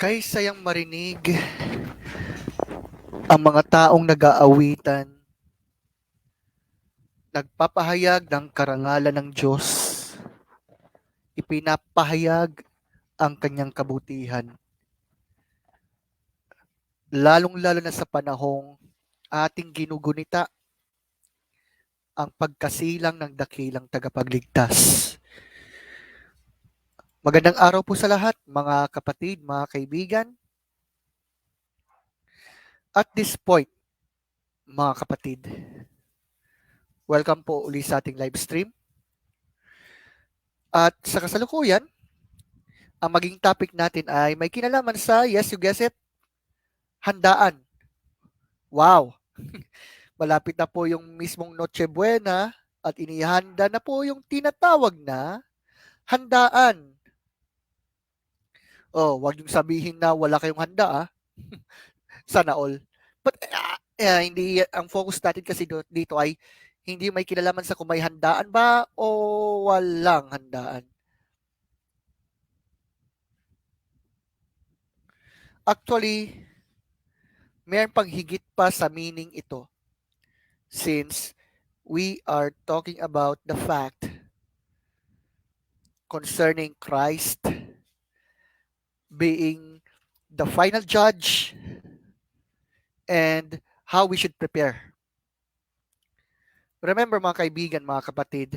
Kaysa yang marinig ang mga taong nag-aawitan, nagpapahayag ng karangalan ng Diyos, ipinapahayag ang kanyang kabutihan. Lalong-lalo na sa panahong ating ginugunita ang pagkasilang ng dakilang tagapagligtas. Magandang araw po sa lahat, mga kapatid, mga kaibigan. At this point, mga kapatid, welcome po uli sa ating live stream. At sa kasalukuyan, ang maging topic natin ay may kinalaman sa, yes, you guess it, handaan. Wow! Malapit na po yung mismong Noche Buena at inihanda na po yung tinatawag na handaan. Oh, wag yung sabihin na wala kayong handa ah. Sana all. But uh, uh, hindi ang focus natin kasi dito ay hindi may kinalaman sa kung may handaan ba o walang handaan. Actually, mayroon pang higit pa sa meaning ito since we are talking about the fact concerning Christ being the final judge and how we should prepare. Remember mga kaibigan, mga kapatid,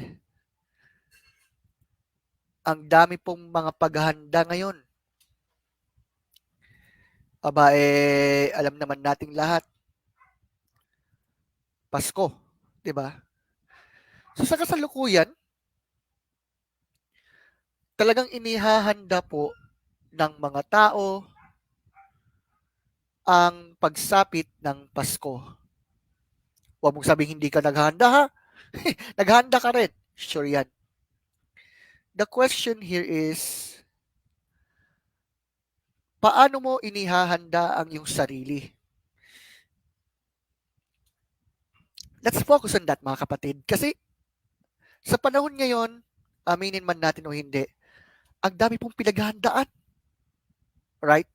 ang dami pong mga paghahanda ngayon. Aba, eh, alam naman nating lahat. Pasko, di ba? So sa kasalukuyan, talagang inihahanda po ng mga tao ang pagsapit ng Pasko. Huwag mong sabing hindi ka naghahanda ha. naghahanda ka rin. Sure yan. The question here is, paano mo inihahanda ang iyong sarili? Let's focus on that mga kapatid. Kasi sa panahon ngayon, aminin man natin o hindi, ang dami pong pinaghahandaan. Right?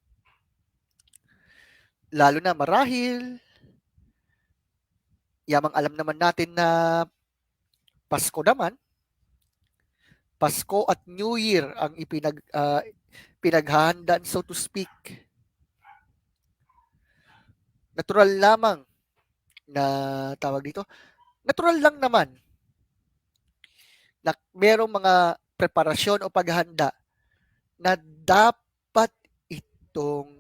Lalo na marahil, yamang alam naman natin na Pasko naman, Pasko at New Year ang ipinag uh, pinaghahandaan so to speak. Natural lamang na tawag dito. Natural lang naman na merong mga preparasyon o paghahanda na dapat itong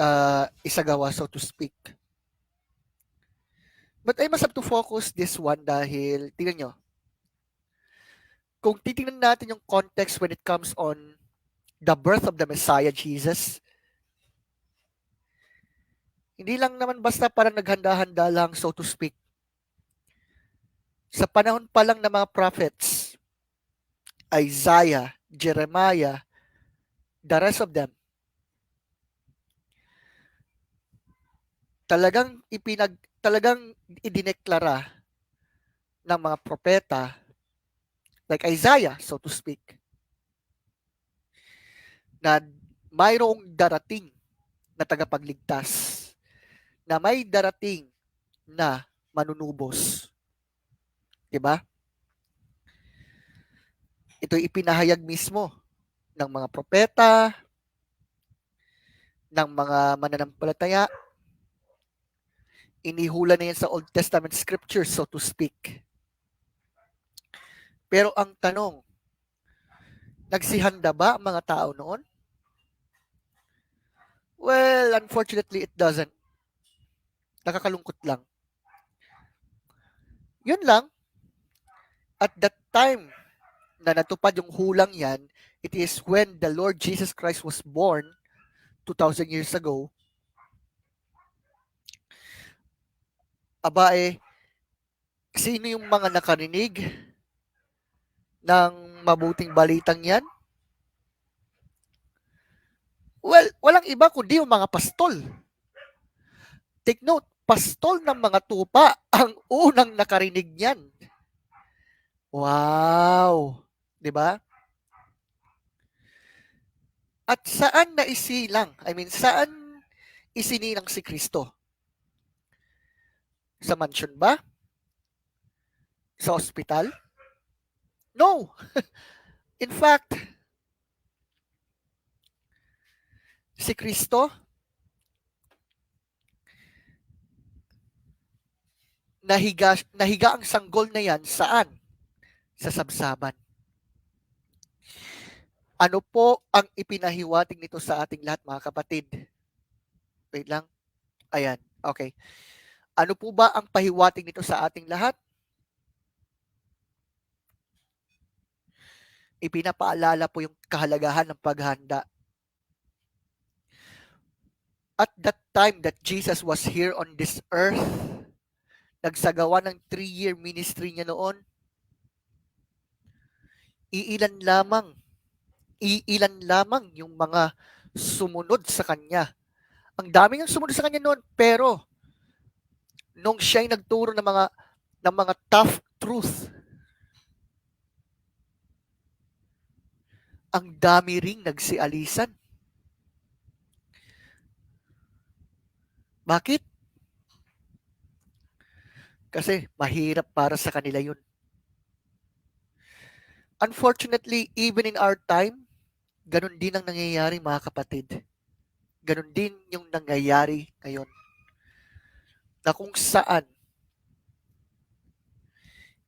uh, isagawa so to speak. But I must have to focus this one dahil, tingnan nyo, kung titingnan natin yung context when it comes on the birth of the Messiah, Jesus, hindi lang naman basta parang naghanda-handa lang, so to speak. Sa panahon pa lang ng mga prophets, Isaiah, Jeremiah, the rest of them, talagang ipinag talagang idineklara ng mga propeta like Isaiah so to speak na mayroong darating na tagapagligtas na may darating na manunubos. 'Di ba? Ito ipinahayag mismo ng mga propeta, ng mga mananampalataya, inihula na yan sa Old Testament scriptures, so to speak. Pero ang tanong, nagsihanda ba ang mga tao noon? Well, unfortunately, it doesn't. Nakakalungkot lang. Yun lang. At that time na natupad yung hulang yan, it is when the Lord Jesus Christ was born 2,000 years ago aba eh, sino yung mga nakarinig ng mabuting balitang yan? Well, walang iba kundi yung mga pastol. Take note, pastol ng mga tupa ang unang nakarinig niyan. Wow! 'Di ba? At saan na isilang? I mean, saan isinilang si Kristo? Sa mansion ba? Sa ospital? No. In fact, si Kristo nahiga nahiga ang sanggol na yan saan? Sa sabsaban. Ano po ang ipinahiwatig nito sa ating lahat mga kapatid? Wait lang. Ayan. Okay. Ano po ba ang pahiwatig nito sa ating lahat? Ipinapaalala po yung kahalagahan ng paghanda. At that time that Jesus was here on this earth, nagsagawa ng three-year ministry niya noon, iilan lamang, iilan lamang yung mga sumunod sa kanya. Ang dami ng sumunod sa kanya noon, pero nung siya'y nagturo ng mga ng mga tough truth, ang dami ring nagsialisan. Bakit? Kasi mahirap para sa kanila yun. Unfortunately, even in our time, ganun din ang nangyayari mga kapatid. Ganun din yung nangyayari ngayon. Na kung saan,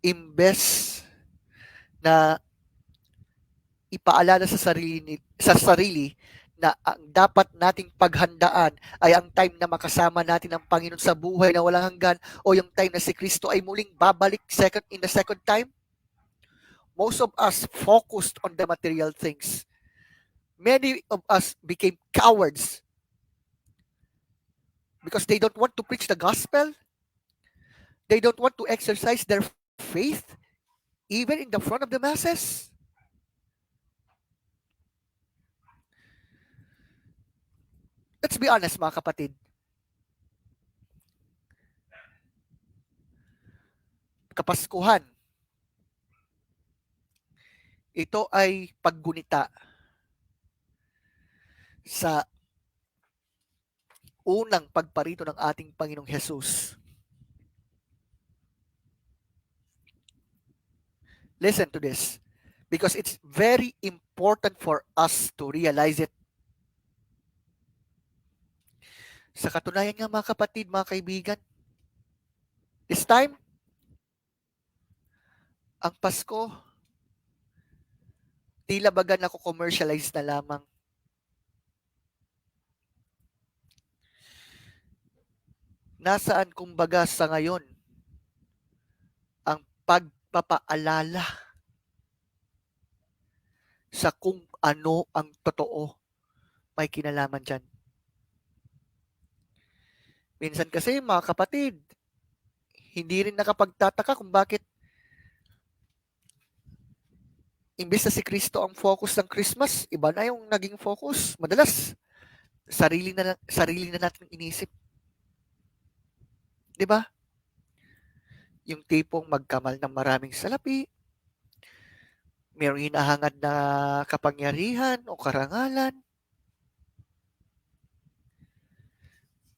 imbes na ipaalala sa sarili sa sarili na ang dapat nating paghandaan ay ang time na makasama natin ang Panginoon sa buhay na walang hanggan o yung time na si Kristo ay muling babalik second in the second time? Most of us focused on the material things. Many of us became cowards because they don't want to preach the gospel. They don't want to exercise their faith even in the front of the masses. Let's be honest mga kapatid. Kapaskuhan. Ito ay paggunita sa unang pagparito ng ating Panginoong Hesus. Listen to this because it's very important for us to realize it Sa katunayan nga mga kapatid, mga kaibigan, this time, ang Pasko, tila baga na commercialize na lamang. Nasaan kumbaga sa ngayon ang pagpapaalala sa kung ano ang totoo may kinalaman dyan. Minsan kasi mga kapatid, hindi rin nakapagtataka kung bakit imbes na si Kristo ang focus ng Christmas, iba na yung naging focus. Madalas, sarili na, sarili na natin inisip. Di ba? Yung tipong magkamal ng maraming salapi, mayroong hinahangad na kapangyarihan o karangalan.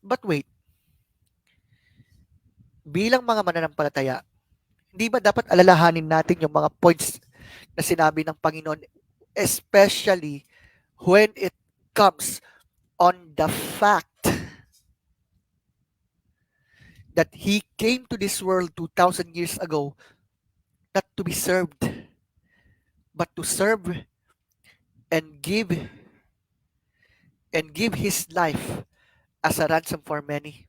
But wait, bilang mga mananampalataya, hindi ba dapat alalahanin natin yung mga points na sinabi ng Panginoon, especially when it comes on the fact that He came to this world 2,000 years ago not to be served, but to serve and give and give His life as a ransom for many.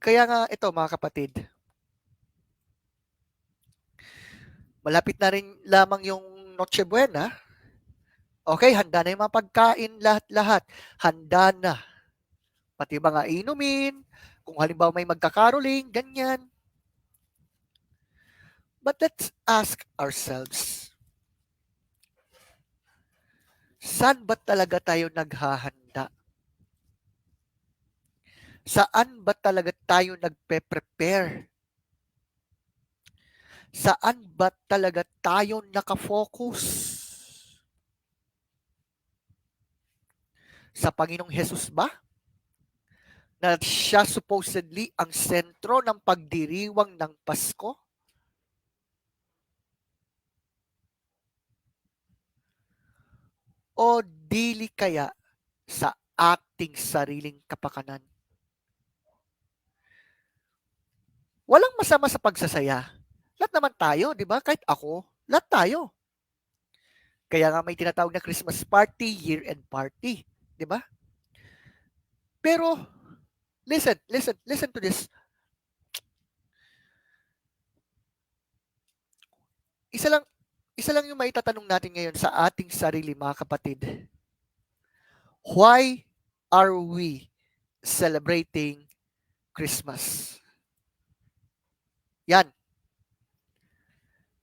Kaya nga ito mga kapatid, malapit na rin lamang yung Noche Buena. Okay, handa na yung mga pagkain, lahat-lahat. Handa na pati mga inumin, kung halimbawa may magkakaroling, ganyan. But let's ask ourselves, saan ba talaga tayo naghahanda? Saan ba talaga tayo nagpe-prepare? Saan ba talaga tayo nakafocus? Sa Panginoong Hesus ba? Na siya supposedly ang sentro ng pagdiriwang ng Pasko? O dili kaya sa ating sariling kapakanan? Walang masama sa pagsasaya. Lahat naman tayo, di ba? Kahit ako, lahat tayo. Kaya nga may tinatawag na Christmas party, year-end party. Di ba? Pero, listen, listen, listen to this. Isa lang, isa lang yung maitatanong natin ngayon sa ating sarili, mga kapatid. Why are we celebrating Christmas? Yan.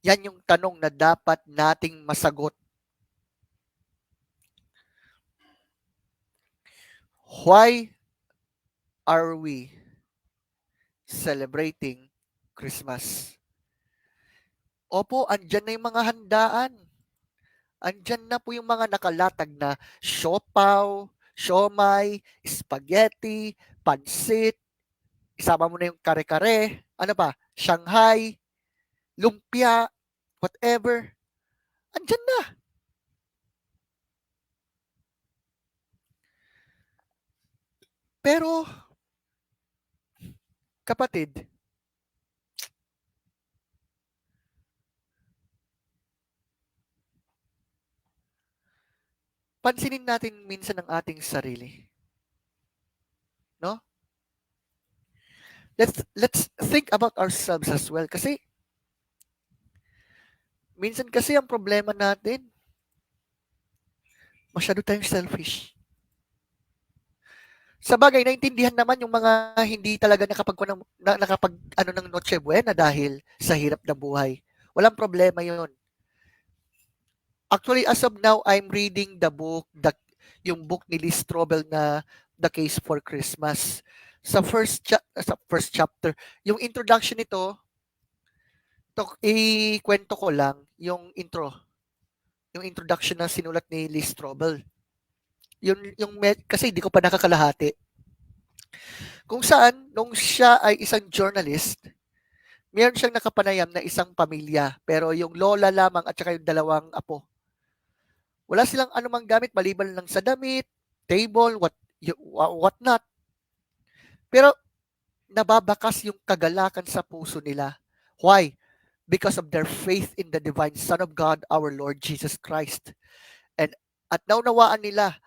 Yan yung tanong na dapat nating masagot. Why are we celebrating Christmas? Opo, andyan na yung mga handaan. Andyan na po yung mga nakalatag na siopaw, siomay, spaghetti, pansit, isama mo na yung kare-kare, ano pa, Shanghai, lumpia, whatever. Andyan na. Pero, kapatid, pansinin natin minsan ang ating sarili. No? Let's let's think about ourselves as well kasi minsan kasi ang problema natin masyado tayong selfish. Sa bagay, naintindihan naman yung mga hindi talaga nakapag, na, nakapag ano ng Noche Buena dahil sa hirap na buhay. Walang problema yon. Actually, as of now, I'm reading the book, the, yung book ni Lee Strobel na The Case for Christmas. Sa first, cha- sa first chapter, yung introduction nito, to, ikwento ko lang yung intro. Yung introduction na sinulat ni Lee Strobel. Yung, yung med, kasi hindi ko pa nakakalahati. Kung saan, nung siya ay isang journalist, meron siyang nakapanayam na isang pamilya, pero yung lola lamang at saka yung dalawang apo. Wala silang anumang gamit maliban lang sa damit, table, what, what not. Pero nababakas yung kagalakan sa puso nila. Why? Because of their faith in the divine Son of God, our Lord Jesus Christ. And at naunawaan nila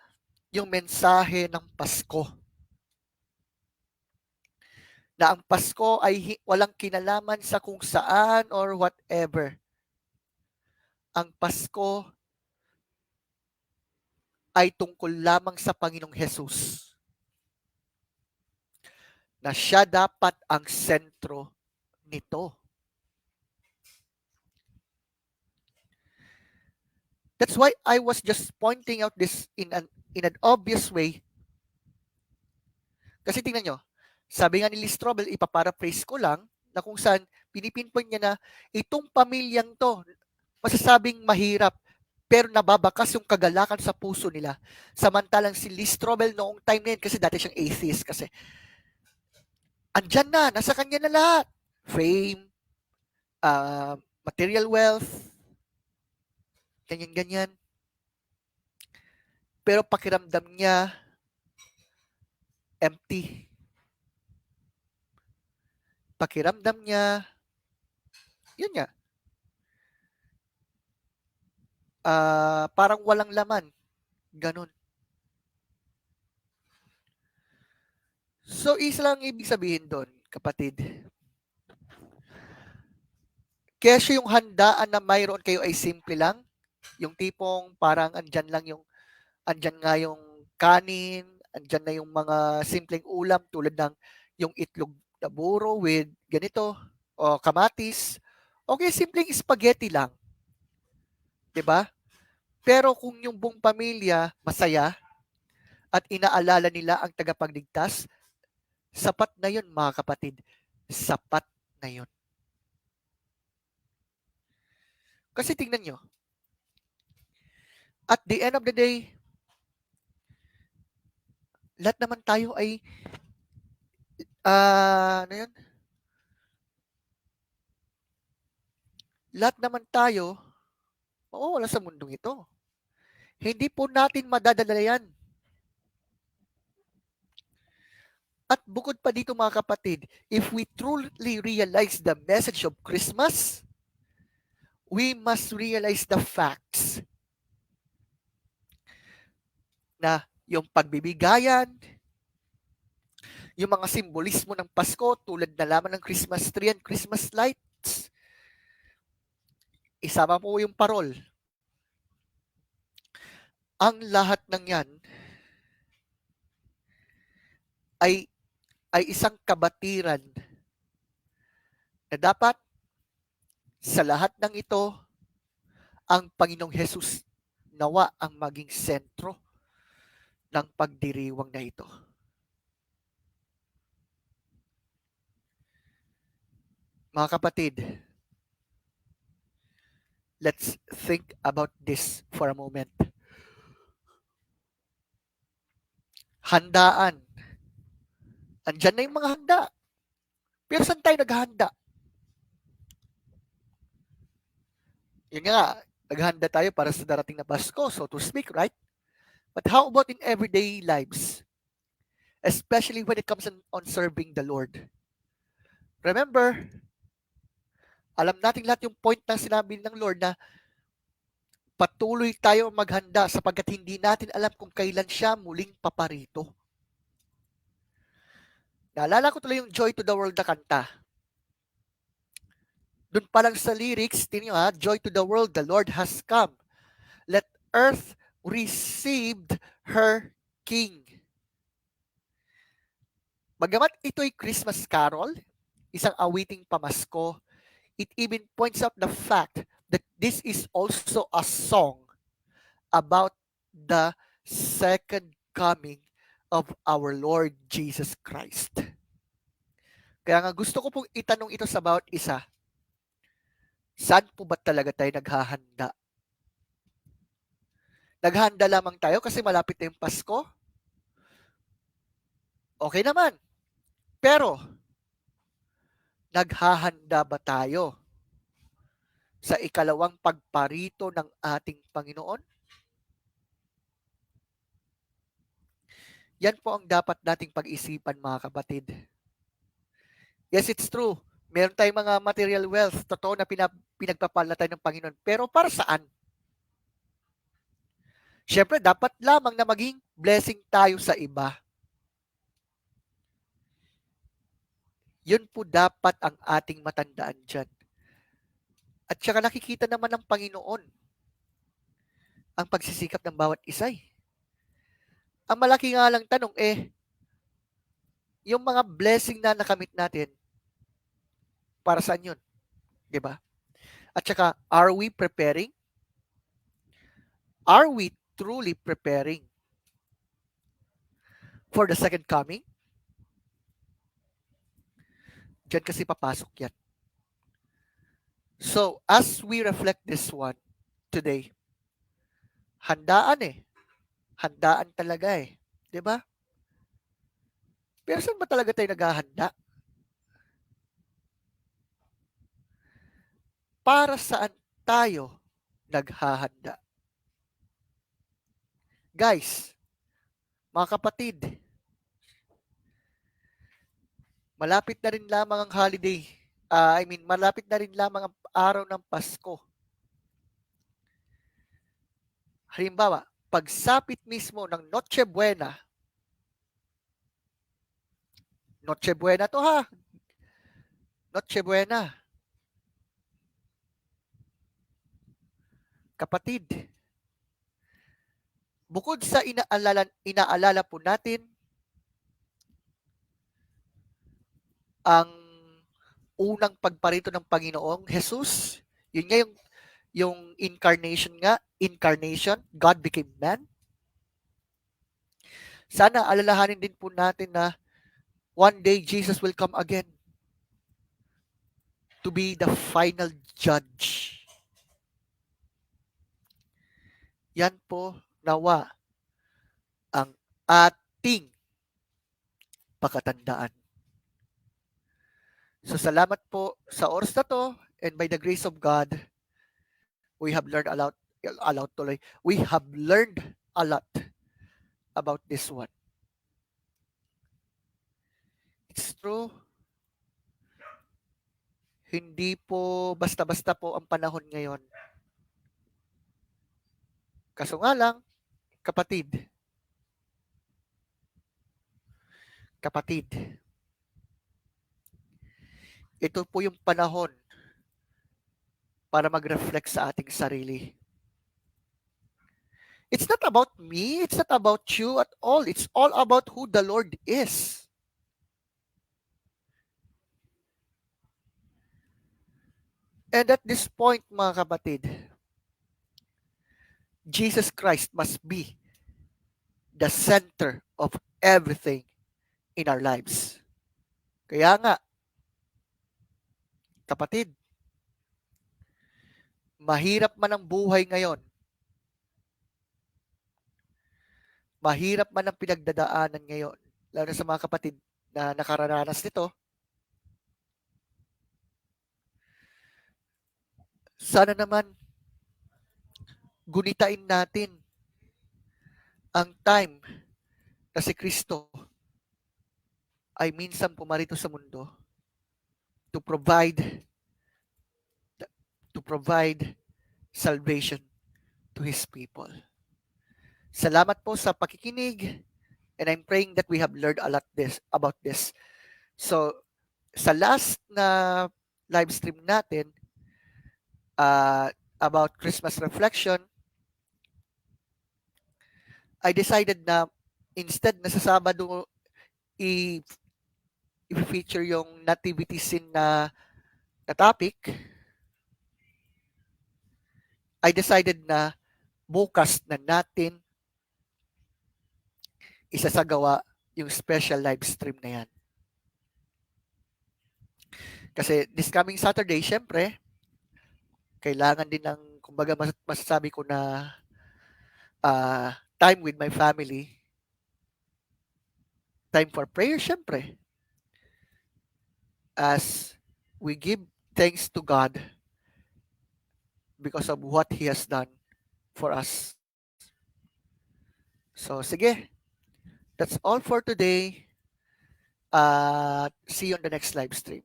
yung mensahe ng Pasko. Na ang Pasko ay walang kinalaman sa kung saan or whatever. Ang Pasko ay tungkol lamang sa Panginoong Hesus. Na siya dapat ang sentro nito. That's why I was just pointing out this in an in an obvious way. Kasi tingnan nyo, sabi nga ni Lee Strobel, ipaparaphrase ko lang, na kung saan pinipinpoint niya na itong pamilyang to, masasabing mahirap, pero nababakas yung kagalakan sa puso nila. Samantalang si Lee Strobel noong time na yun, kasi dati siyang atheist kasi, andyan na, nasa kanya na lahat. Fame, uh, material wealth, ganyan-ganyan. Pero pakiramdam niya, empty. Pakiramdam niya, yun nga, uh, parang walang laman. Ganun. So, isa lang ibig sabihin doon, kapatid. Kesyo yung handaan na mayroon kayo ay simple lang. Yung tipong parang andyan lang yung andyan nga yung kanin, andyan na yung mga simpleng ulam tulad ng yung itlog na buro with ganito o kamatis. Okay, simpleng spaghetti lang. 'Di ba? Pero kung yung buong pamilya masaya at inaalala nila ang tagapagligtas, sapat na 'yun mga kapatid. Sapat na 'yun. Kasi tingnan nyo, at the end of the day, lahat naman tayo ay ah ano yun? Lahat naman tayo mawawala sa mundong ito. Hindi po natin madadala yan. At bukod pa dito mga kapatid, if we truly realize the message of Christmas, we must realize the facts na yung pagbibigayan, yung mga simbolismo ng Pasko tulad na lamang ng Christmas tree and Christmas lights, isama po yung parol. Ang lahat ng yan ay ay isang kabatiran na dapat sa lahat ng ito ang Panginoong Hesus nawa ang maging sentro ng pagdiriwang na ito. Mga kapatid, let's think about this for a moment. Handaan. Andyan na yung mga handa. Pero saan tayo naghahanda? Yun nga, naghahanda tayo para sa darating na Pasko, so to speak, right? But how about in everyday lives? Especially when it comes on, on serving the Lord. Remember, alam natin lahat yung point na sinabi ng Lord na patuloy tayo maghanda sapagkat hindi natin alam kung kailan siya muling paparito. Naalala ko tuloy yung Joy to the World na kanta. Doon pa lang sa lyrics, tingnan ha, Joy to the World, the Lord has come. Let earth received her King. Bagamat ito'y Christmas carol, isang awiting pamasko, it even points out the fact that this is also a song about the second coming of our Lord Jesus Christ. Kaya nga gusto ko pong itanong ito sa bawat isa. Saan po ba talaga tayo naghahanda? Naghahanda lamang tayo kasi malapit na yung Pasko? Okay naman. Pero, naghahanda ba tayo sa ikalawang pagparito ng ating Panginoon? Yan po ang dapat nating pag-isipan mga kapatid. Yes, it's true. Meron tayong mga material wealth, totoo na pinag pinagpapala tayo ng Panginoon. Pero para saan? Siyempre, dapat lamang na maging blessing tayo sa iba. Yun po dapat ang ating matandaan dyan. At saka nakikita naman ng Panginoon ang pagsisikap ng bawat isay. Ang malaki nga lang tanong eh, yung mga blessing na nakamit natin, para saan yun? Ba? At saka, are we preparing? Are we truly preparing for the second coming? Diyan kasi papasok yan. So, as we reflect this one today, handaan eh. Handaan talaga eh. ba? Pero saan ba talaga tayo naghahanda? Para saan tayo naghahanda? Guys, mga kapatid, malapit na rin lamang ang holiday. Uh, I mean, malapit na rin lamang ang araw ng Pasko. Halimbawa, pagsapit mismo ng Noche Buena, Noche Buena to ha. Noche Buena. Kapatid, bukod sa inaalala, inaalala po natin ang unang pagparito ng Panginoong Jesus, yun nga yung yung incarnation nga, incarnation, God became man. Sana alalahanin din po natin na one day Jesus will come again to be the final judge. Yan po nawa ang ating pakatandaan. So salamat po sa oras na to and by the grace of God, we have learned a lot, a lot tuloy. We have learned a lot about this one. It's true. Hindi po basta-basta po ang panahon ngayon. Kaso nga lang, kapatid, kapatid, ito po yung panahon para mag-reflect sa ating sarili. It's not about me, it's not about you at all. It's all about who the Lord is. And at this point, mga kapatid, Jesus Christ must be the center of everything in our lives. Kaya nga, kapatid, mahirap man ang buhay ngayon, mahirap man ang pinagdadaanan ngayon, lalo na sa mga kapatid na nakararanas nito, sana naman gunitain natin ang time na si Kristo ay minsan pumarito sa mundo to provide to provide salvation to His people. Salamat po sa pakikinig and I'm praying that we have learned a lot this about this. So, sa last na live stream natin uh, about Christmas reflection, I decided na instead na sa Sabado i i-feature yung nativity scene na, na topic, I decided na bukas na natin isasagawa yung special live stream na yan. Kasi this coming Saturday, syempre, kailangan din ng, kumbaga mas, masasabi ko na uh, time with my family, time for prayer, syempre. As we give thanks to God because of what He has done for us. So, sige. That's all for today. Uh, see you on the next live stream.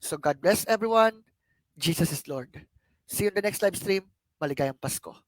So, God bless everyone. Jesus is Lord. See you on the next live stream. Maligayang Pasko.